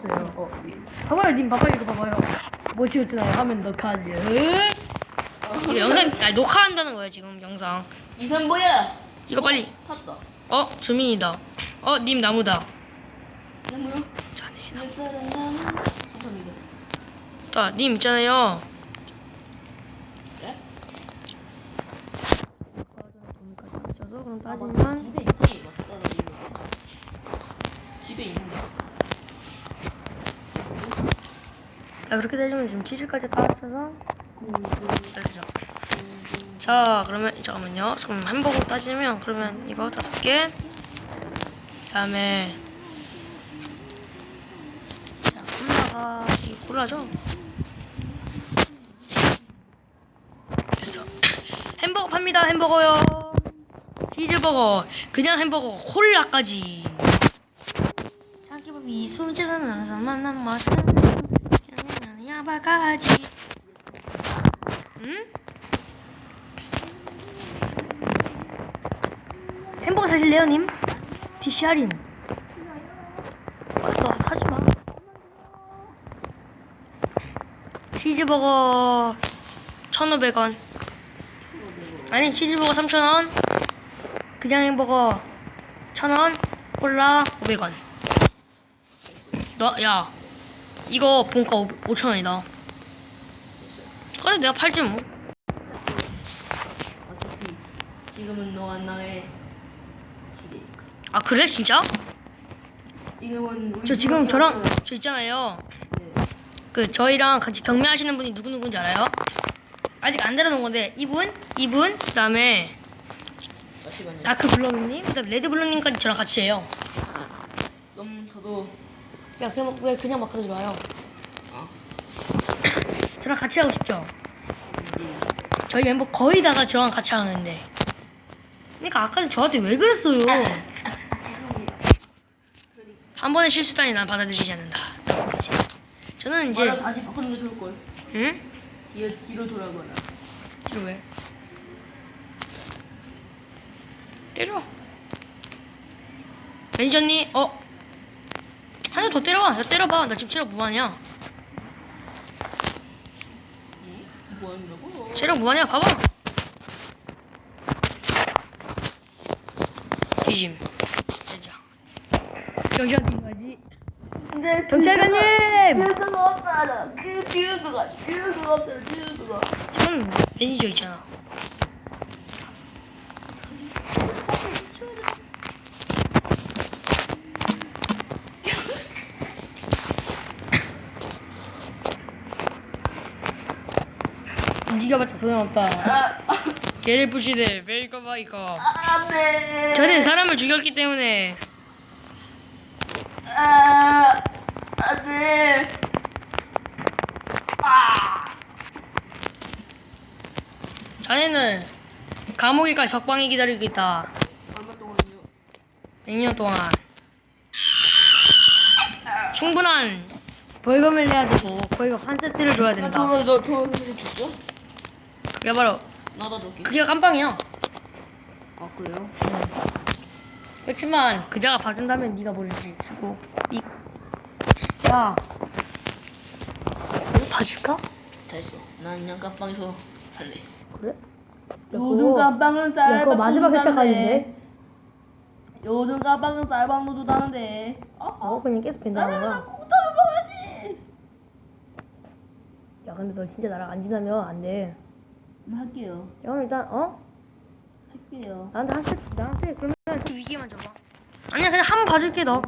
지웠어요. 어. 봐봐요, 님 봐봐요, 이거 봐봐요. 뭐 지웠잖아요. 하면 너 카드. 이거 영상 아니, 녹화한다는 거예요 지금 영상. 이선 뭐야? 이거 빨리. 탔다. 어 주민이다. 어 님 나무다. 뭐야? 자네. 내 사랑하는 감사합니다. 자님 있잖아요. 네? 그럼 아, 따지면. 이거. 집에 있는데. 자 그렇게 되면 지금 치즈까지 따져서 따지죠. 자 그러면 잠깐만요. 지금 햄버거 따지면 그러면 이거 다섯 개. 그다음에 자 콜라가 이 콜라죠. 됐어. 햄버거 팝니다. 햄버거요. 치즈버거 그냥 햄버거 콜라까지. 자기 밥이 소주는 나서 만난 맛은 야바가지. 응? 햄버거 사실래요, 님? 디시 할인. 맞다, 사지 마. 치즈버거 1,500원. 아니, 치즈버거 3,000원. 그냥 햄버거 1,000원. 콜라 500원. 너, 야. 이거 본가 5,000원이다. 그래, 내가 팔지 뭐. 어차피 지금은 너와 나의. 아, 그래, 진짜? 지금은 우리 저 지금 저랑 저 있잖아요. 네. 그 저희랑 같이 경매하시는 분이 누구 누구인지 알아요? 아직 안 데려놓은 건데 이분, 이분, 그다음에 잠시만요. 다크 블럭님, 그다음 레드 블럭님까지 저랑 같이 해요. 야, 그냥 왜 그냥 막 그러지 마요. 아 저랑 같이 하고 싶죠? 네. 저희 멤버 거의 다가 저랑 같이 하는데. 그러니까 아까 전 저한테 왜 그랬어요? 한 번의 실수다니 난 받아들이지 않는다. 저는 이제 말을 다시 바꾸는 게 좋을 걸. 응? 뒤에 뒤로 돌아가라. 뒤로 왜? 때려. 매니저 언니, 어? 한 대 더 때려봐. 나 때려봐. 나 지금 체력 무한이야. 응? 뭐 하느라고? 체력 무한이야. 봐봐. 뒤짐. 되자. 경찰관님 가지. 근데 경찰관님! 듀스가 없잖아. 그 듀스가 듀스가 없잖아. 듀스가. 전 매니저 있잖아. 움직여봤자 소용없다. 아, 개를 부시되 베이커 바이커. 안돼. 저는 사람을 죽였기 때문에 아, 안돼. 아. 자네는 감옥에까지 석방이 기다리고 있다. 얼마 동안요? 100년 동안 충분한 벌금을 내야 되고 벌금 한 세트를 줘야 된다. 저거 너 저거 선생님 줬어? 그게 바로 나다 줄게. 그게 깜빵이야. 아 그래요? 그렇지만 그자가 봐준다면 네가 모르지. 수고. 삑. 야. 이거 봐줄까? 됐어. 난 그냥 깜빵에서 할래. 그래? 요즘 야, 쌀밥 마지막 회차까지인데. 요즘 깜빵은 쌀밥 노도다는데. 어? 어, 그냥 계속 나랑 거야. 콩타를 먹어야지. 야, 근데 너 진짜 나랑 안 지나면 안 돼. 할게요. 야, 그럼 일단 어? 할게요. 나한테 한 세트, 나한테 그러면 그 위기만 줘봐. 아니야, 그냥 한 번 봐줄게 너.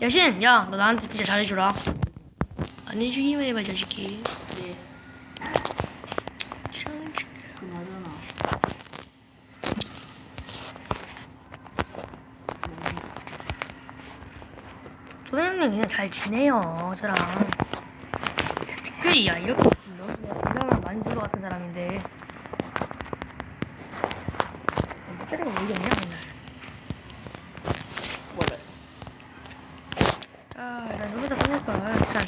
여신, 야, 너 나한테 진짜 잘해주라. 안 해주기만 해봐, 자식이. 네. 그나저나. 도현이는 그냥 잘 지내요, 저랑. 특별히, 야, 이렇게 너 이상한 만주로 같은 사람인데. 왜 이겼냐, 맨날. 원래. 자, 일단 여기다 끝낼까. 일단,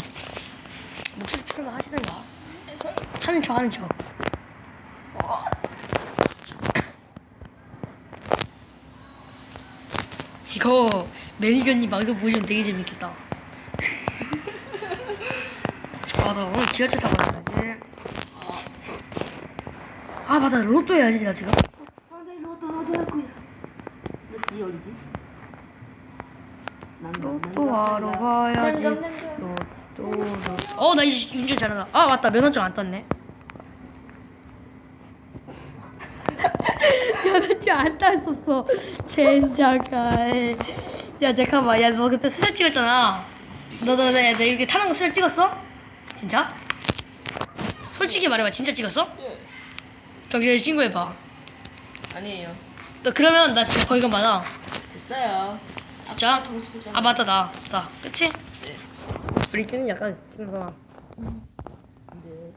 목소리 출마 하시던가. 하는 척, 하는 척. 이거 매니저님 방송 보시면 되게 재밌겠다. 맞아. 오늘 지하철 타고 가야지. 아 맞아. 로또 해야지 나 지금. 너뒤 어디지? 로또 하러 가야지. 로또 로또. 어 나 이제 운전 잘한다. 아 맞다 면허증 안 땄네. 면허증 안 땄었어. 젠장할. 야 잠깐만. 야 너 그때 수첩 찍었잖아. 너 너 너, 너 이렇게 타는 거 수첩 찍었어? 진짜? 솔직히 말해봐. 진짜 찍었어? 예. 경찰에 신고해봐. 아니에요. 너 그러면 나 지금 거기가 많아. 됐어요. 진짜? 아 맞다 나. 나. 그치? 네. 우리 끼는 약간 지금 거. 네.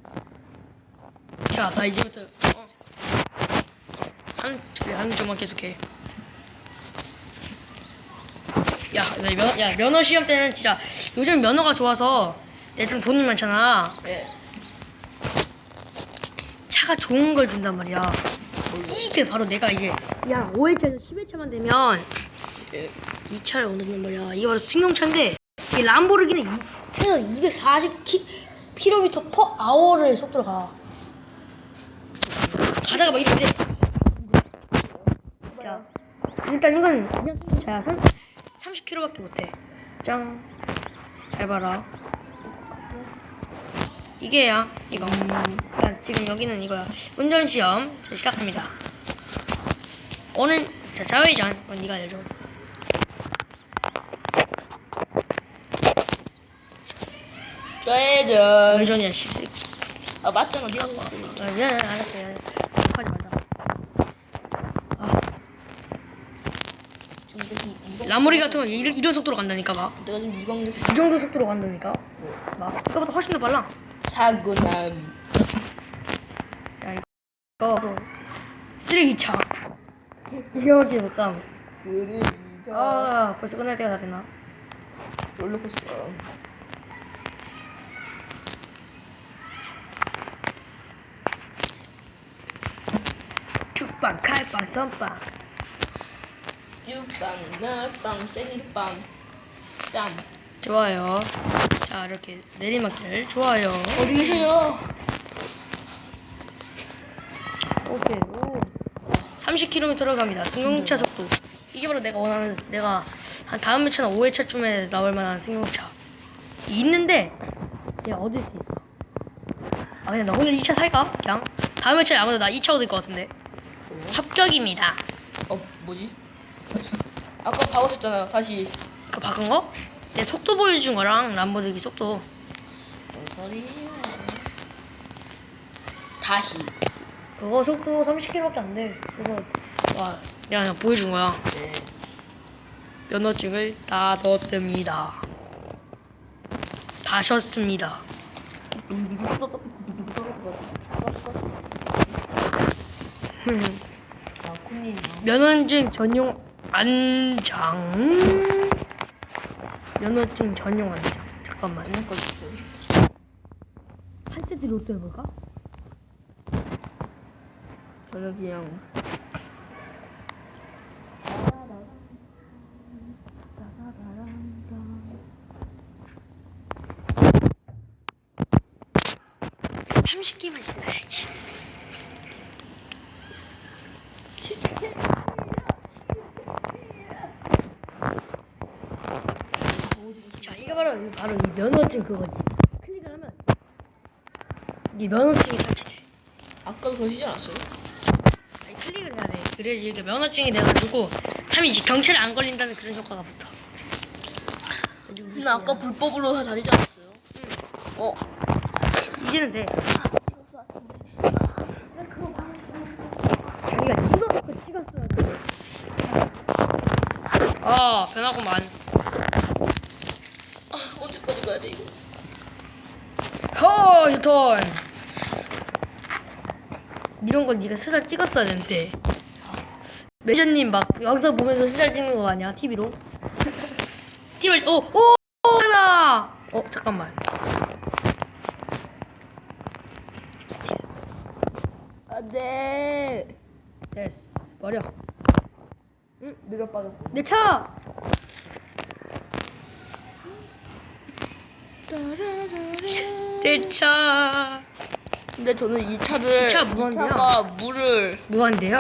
자, 나 이제부터 어. 한 그래 한 점만 계속해. 야, 나 면, 야 면허 시험 때는 진짜 요즘 면허가 좋아서 내 좀 돈이 많잖아. 네. 차가 좋은 걸 준단 말이야. 이게 바로 내가 이제 야 5회차에서 10회차만 되면 예. 이 차를 얻는단 말이야. 이게 바로 승용차인데 이 람보르기는 이- 최소 240 키, 킬로미터 퍼 아워를 속도로 가. 가다가 막 이렇게 돼. 자, 일단 이건 그냥 승용차야. 30 킬로밖에 못해. 짱. 잘 봐라. 이게야 이거. 자, 지금 여기는 이거야. 운전 시험 자, 시작합니다. 오늘 자 좌회전. 어, 네가 알려줘. 좌회전. 운전이야 십새끼. 아 맞잖아. 네가 한 거. 아, 미안해, 알았어. 요 욕하지 말자. 아, 라모리 같은 거 이런, 이런 속도로 간다니까 막. 내가 지금 이 방에서 이 정도 속도로 간다니까. 막 이거보다 훨씬 더 빨라. 사고남. 야 이거 또 쓰레기차. 이거밖에 못 감. 쓰레기자. 아 벌써 끝날 때가 다 됐나? 롤러코스터. 축빵, 칼빵, 선빵. 육빵, 날빵, 생일빵. 짬. 좋아요. 자 이렇게 내리막길 좋아요. 어디 계세요? 오케이. 오. 30km로 갑니다. 승용차 속도. 이게 바로 내가 원하는 내가 한 다음 회차나 5회차쯤에 나올 만한 승용차. 있는데 그냥 얻을 수 있어. 아 그냥 나 오늘 2차 살까? 그냥 다음 회차에 아무래도 나 2차 얻을 것 같은데. 합격입니다. 어 뭐지? 아까 박았었잖아요. 다시. 그 바꾼 거? 내 속도 보여준 거랑 람보르기 속도. 뭔 소리야? 다시. 그거 속도 30km밖에 안 돼. 그래서 와 그냥, 그냥 보여준 거야. 네. 면허증을 다 넣었습니다. 다 셨습니다. 아 쿤님. 면허증 전용 안장. 면허증 전용 안장. 잠깐만. 안녕 꺼주세요. 한 세트 로또 해볼까? 저는 그냥 삼십 개만 질러야지. 자, 이게 바로 바로 이 면허증 그거지. 클릭을 하면 네 면허증이 설치돼. 아까도 그러시지 않았어요? 그래야지 이게 면허증이 돼가지고 하면 이제 경찰에 안 걸린다는 그런 효과가 붙어. 근데 아까 불법으로 다 다니지 않았어요? 어. 이제는 돼. 자기가 찍어놓고 찍었어야 돼. 아, 변하구만. 아, 언제까지 가야 돼 이거? 허, 유턴. 이런 건 네가 스사 찍었어야 되는데. 매저님 막 영상 보면서 스사 찍는 거 아니야? TV로? TV를 오, 오, 하나. 어, 잠깐만. 스틸. 안돼. 됐어. 버려. 응, 느려 빠졌어. 내 차. 따라라라. 내 차. 근데 저는 이 차를 이 차 무한대요. 이 차가 물을 무한대요.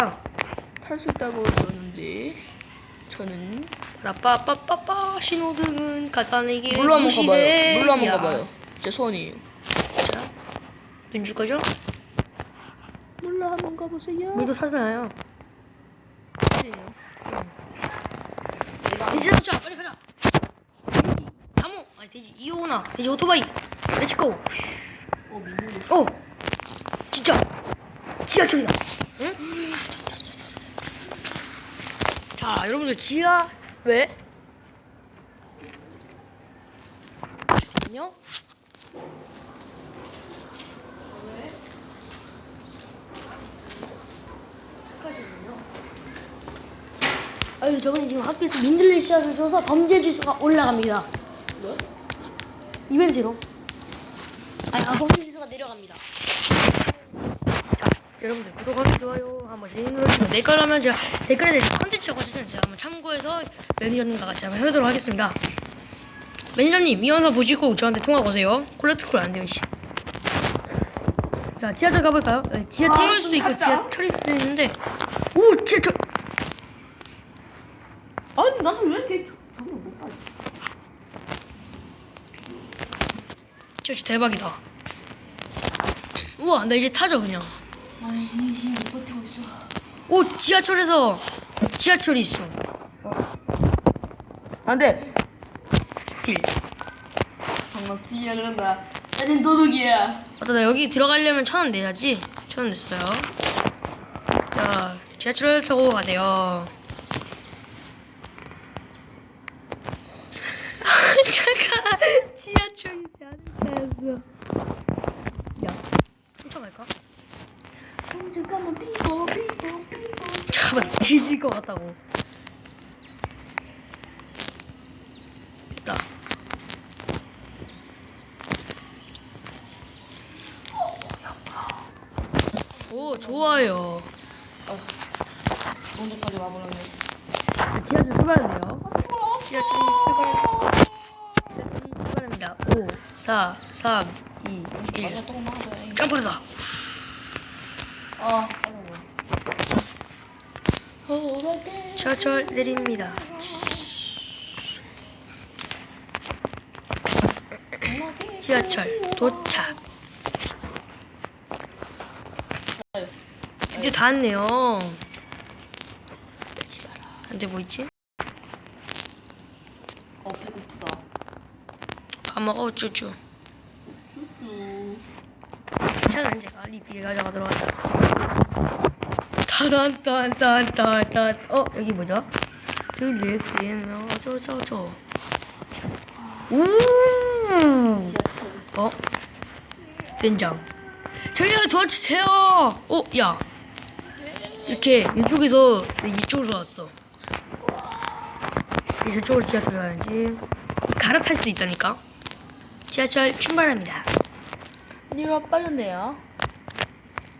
탈수 있다고 들었는데 저는 라빠빠빠빠 신호등은 간단하게 물로 한번. 가봐요. 물로 한번 야. 가봐요. 제 소원이에요. 자, 눈줄 거죠? 물로 한번 가보세요. 물도 사잖아요. 아니에요. 돼지 자동차 빨리 가자. 돼지, 나무 아니 돼지 이오나 돼지 오토바이. 렛츠고. 어 민우. 어, 진짜 지하철이다. 응? 자, 여러분들 지하 왜? 잠깐만요. 아유, 저번에 지금 학교에서 민들레 시합을 줘서 범죄 지수가 올라갑니다. 뭐? 이벤트로. 아니, 아, 범죄 지수가 내려갑니다. 자, 여러분들 구독하기 좋아요 한 번씩 눌러주시고 댓글하면 제가 댓글에 대해서 컨텐츠라고 하시면 제가 한번 참고해서 매니저님과 같이 한번 해보도록 하겠습니다. 매니저님 이 영상 보시고 저한테 통화 오세요. 콜렉트콜 안 돼요, 씨. 자, 지하철 가볼까요? 네, 지하 아, 수도 있고. 지하철일 수도 있는데 오, 지하철. 아니 나는 왜 이렇게 저걸 못 대박이다. 우와, 나 이제 타죠 그냥. 아니 이 지금 못 버티고 있어. 오, 지하철에서 지하철이 있어. 안돼. 길. 정말 스피야 그런다. 나는 도둑이야. 맞다, 나 여기 들어가려면 천 원 내야지. 천 원 냈어요. 자, 지하철 타고 가세요. 잠깐, 지하철이 지하철이었어. 야, 훔쳐갈까? 잠깐만 삐뽀 삐뽀 삐뽀. 잠깐만, 뒤질 것 같다고. 됐다. 오, 좋아요. 언제까지. 지하철 출발하네요. 지하철 출발. 지하철 출발합니다. 5, 4, 3, 2, 1. 맞아 조금만 하자. 점프다. 아. 때. 지하철 내립니다. 지하철 도착. 다 왔네요. 근데 뭐 있지? 어 배고프다. 밥 먹어. 쭈쭈. 차는 제가 리필 가져가도록 하자. 따단딴딴 딴 딴. 어 여기 뭐죠? 들리스엠 어쩌저저. 음. 지하철. 어? 된장. 저희가 도와주세요. 어, 야. 이렇게 이쪽에서 이쪽으로 왔어. 이제 저쪽으로 지하철 가야지. 갈아탈 수 있다니까. 지하철 출발합니다. 니로 빠졌네요.